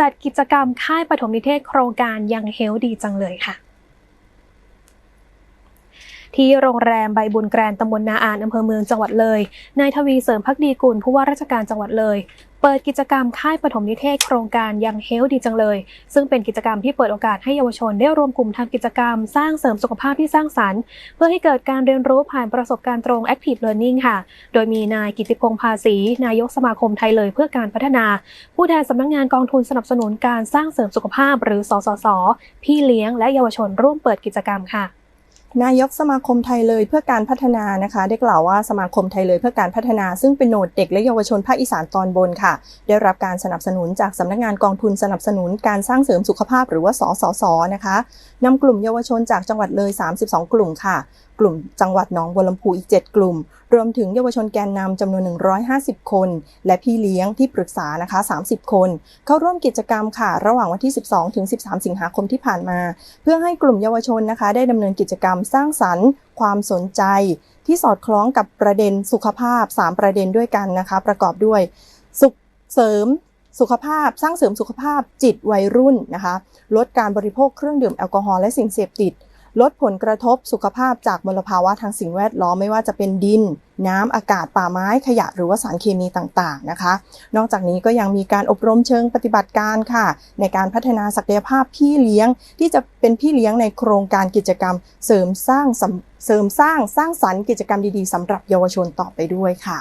จัดกิจกรรมค่ายปฐมนิเทศโครงการยังเฮลดีจังเลยค่ะ ที่โรงแรมใบบุญแกรนตำบลนาอานอำเภอเมืองจังหวัดเลย นายทวีเสริมพักดีกุลผู้ว่าราชการจังหวัดเลย เปิดกิจกรรมค่ายปฐมนิเทศโครงการยังเฮลดีจังเลย ซึ่งเป็นกิจกรรมที่เปิดโอกาสให้เยาวชนได้รวมกลุ่มทำกิจกรรม สร้างเสริมสุขภาพที่สร้างสรรค์ เพื่อให้เกิดการเรียนรู้ผ่านประสบการณ์ตรง Active Learning ค่ะ โดยมีนายกิติพงษ์ภาษี นายกสมาคมไทยเลยเพื่อการพัฒนา ผู้แทนสำนักงานกองทุนสนับสนุนการสร้างเสริมสุขภาพ หรือสสส พี่เลี้ยงและเยาวชนร่วมเปิดกิจกรรมค่ะ นายกสมาคมไทยเลยเพื่อการพัฒนานะคะ ได้กล่าวว่าสมาคมไทยเลยเพื่อการพัฒนา ซึ่งเป็นโหนดเด็กและเยาวชนภาคอีสานตอนบนค่ะ ได้รับการสนับสนุนจากสำนักงานกองทุนสนับสนุนการสร้างเสริมสุขภาพหรือว่าสสสนะคะนำกลุ่มเยาวชนจากจังหวัดเลย 32 กลุ่มค่ะ กลุ่มจังหวัดหนองบัวลำพูอีก 7 กลุ่ม รวมถึงเยาวชนแกนนำจำนวน 150 คน และพี่เลี้ยงที่ปรึกษานะคะ 30 คน เข้าร่วมกิจกรรมค่ะ ระหว่างวันที่ 12 ถึง 13 สิงหาคมที่ผ่านมา เพื่อให้กลุ่มเยาวชนนะคะ ได้ดำเนินกิจกรรมสร้างสรรค์ ความสนใจ ที่สอดคล้องกับประเด็นสุขภาพ 3 ประเด็นด้วยกันนะคะ ประกอบด้วยสุขเสริมสุขภาพสร้างเสริมสุขภาพจิตวัยรุ่นนะคะ ลดการบริโภคเครื่องดื่มแอลกอฮอล์และสิ่งเสพติด ลดผลกระทบสุขภาพจากมลภาวะทางสิ่งแวดล้อมไม่ว่าจะเป็นดิน น้ำอากาศป่าไม้ขยะหรือว่าสารเคมีต่างๆนะคะ นอกจากนี้ก็ยังมีการอบรมเชิงปฏิบัติการค่ะ ในการพัฒนาศักยภาพพี่เลี้ยง ที่จะเป็นพี่เลี้ยงในโครงการกิจกรรม เสริมสร้างเสริมสร้างสร้างสรรค์กิจกรรมดีๆสำหรับเยาวชนต่อไปด้วยค่ะ